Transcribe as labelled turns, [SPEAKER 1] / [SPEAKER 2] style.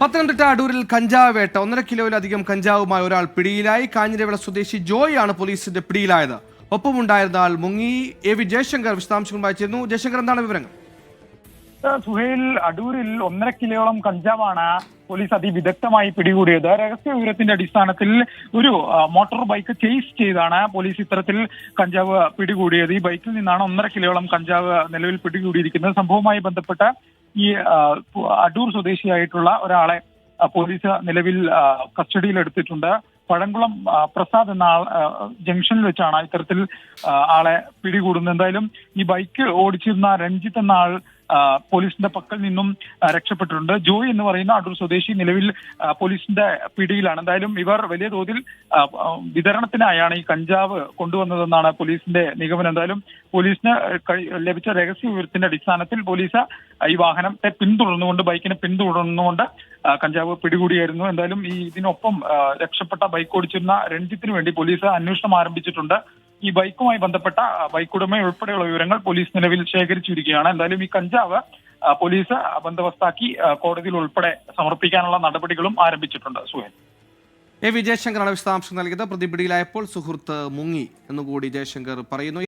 [SPEAKER 1] പത്തനംതിട്ട അടൂരിൽ കഞ്ചാവ് വേട്ട. ഒന്നര കിലോയിലധികം കഞ്ചാവുമായി ഒരാൾ പിടിയിലായി. കാഞ്ഞിരവിള സ്വദേശി ജോയ് ആണ് പോലീസിന്റെ പിടിയിലായത്. ഒപ്പമുണ്ടായിരുന്ന ആൾ മുങ്ങി. എ വി ജയശങ്കർ വിശദാംശങ്ങൾ വായിച്ചിരുന്നു. ജയശങ്കർ എന്താണ് വിവരങ്ങൾ?
[SPEAKER 2] സുഹൈൽ അടൂരിൽ ഒന്നര കിലോളം കഞ്ചാവാണ് പോലീസ് അതിവിദഗ്ധമായി പിടികൂടിയത്. രഹസ്യ വിവരത്തിന്റെ അടിസ്ഥാനത്തിൽ ഒരു മോട്ടോർ ബൈക്ക് ചേസ് ചെയ്താണ് പോലീസ് ഇത്തരത്തിൽ കഞ്ചാവ് പിടികൂടിയത്. ഈ ബൈക്കിൽ നിന്നാണ് ഒന്നര കിലോളം കഞ്ചാവ് നിലവിൽ പിടികൂടിയിരിക്കുന്നത്. സംഭവവുമായി ബന്ധപ്പെട്ട് ഈ അടൂർ സ്വദേശിയായിട്ടുള്ള ഒരാളെ പോലീസ് നിലവിൽ കസ്റ്റഡിയിൽ എടുത്തിട്ടുണ്ട്. പഴങ്കുളം പ്രസാദ് എന്ന ആൾ ജംഗ്ഷനിൽ വെച്ചാണ് ഇത്തരത്തിൽ ആളെ പിടികൂടുന്നത്. എന്തായാലും ഈ ബൈക്ക് ഓടിച്ചിരുന്ന രഞ്ജിത്ത് എന്ന ആൾ പോലീസിന്റെ പക്കൽ നിന്നും രക്ഷപ്പെട്ടിട്ടുണ്ട്. ജോയ് എന്ന് പറയുന്ന അടൂർ സ്വദേശി നിലവിൽ പോലീസിന്റെ പിടിയിലാണ്. എന്തായാലും ഇവർ വലിയ തോതിൽ വിതരണത്തിനായാണ് ഈ കഞ്ചാവ് കൊണ്ടുവന്നതെന്നാണ് പോലീസിന്റെ നിഗമനം. എന്തായാലും പോലീസിന് ലഭിച്ച രഹസ്യ വിവരത്തിന്റെ അടിസ്ഥാനത്തിൽ പോലീസ് ഈ വാഹനത്തെ പിന്തുടർന്നുകൊണ്ട് ബൈക്കിനെ പിന്തുടർന്നുകൊണ്ട് കഞ്ചാവ് പിടികൂടിയായിരുന്നു. എന്തായാലും ഈ ഇതിനൊപ്പം രക്ഷപ്പെട്ട ബൈക്ക് ഓടിച്ചിരുന്ന രഞ്ജിത്തിന് വേണ്ടി പോലീസ് അന്വേഷണം ആരംഭിച്ചിട്ടുണ്ട്. ഈ ബൈക്കുമായി ബന്ധപ്പെട്ട ബൈക്ക് ഉടമ ഉൾപ്പെടെയുള്ള വിവരങ്ങൾ പോലീസ് നിലവിൽ ശേഖരിച്ചിരിക്കുകയാണ്. എന്തായാലും ഈ കഞ്ചാവ് പോലീസ് ബന്ദോബസ്താക്കി ആ, കോടതിയിൽ ഉൾപ്പെടെ സമർപ്പിക്കാനുള്ള നടപടികളും ആരംഭിച്ചിട്ടുണ്ട്. സുഹേൽ.
[SPEAKER 1] എ. വി. ജയശങ്കറാണ് വിശദാംശം നൽകിയത്. പ്രതിപിടിയിലായപ്പോൾ സുഹൃത്ത് മുങ്ങി എന്നുകൂടി ജയശങ്കർ പറയുന്നു.